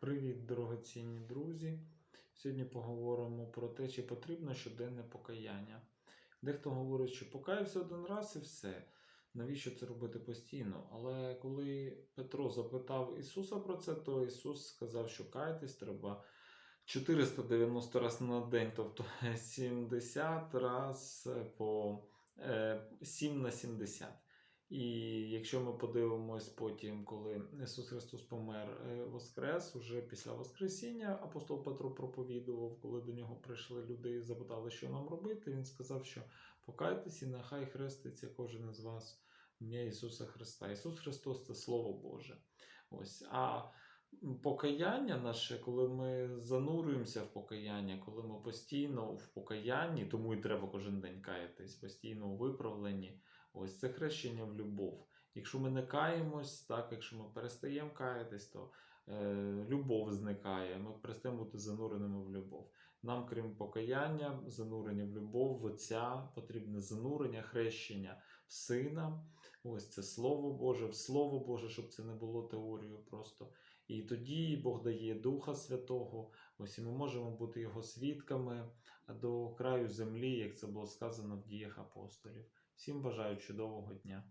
Привіт, дорогоцінні друзі! Сьогодні поговоримо про те, чи потрібно щоденне покаяння. Дехто говорить, що покаявся один раз і все. Навіщо це робити постійно? Але коли Петро запитав Ісуса про це, то Ісус сказав, що каятись треба 490 разів на день, тобто 70 раз по е, 7 на 70. І якщо ми подивимось потім, коли Ісус Христос помер е, Воскрес, уже після Воскресіння апостол Петро проповідував, коли до нього прийшли люди і запитали, що нам робити. Він сказав, що покайтесь і нехай хреститься кожен із вас в ім'я Ісуса Христа. Ісус Христос це Слово Боже. Ось. А покаяння наше, коли ми занурюємося в покаяння, коли ми постійно в покаянні, тому і треба кожен день каятись, постійно у виправленні. Ось це хрещення в любов. Якщо ми не каємось, так, якщо ми перестаємо каятись, то е, любов зникає. Ми перестаємо бути зануреними в любов. Нам, крім покаяння, занурення в любов, в Отця, потрібне занурення, хрещення в Сина. Ось це Слово Боже, в Слово Боже, щоб це не було теорією просто. І тоді Бог дає Духа Святого. Ось і ми можемо бути Його свідками до краю землі, як це було сказано в діях апостолів. Всім бажаю чудового дня.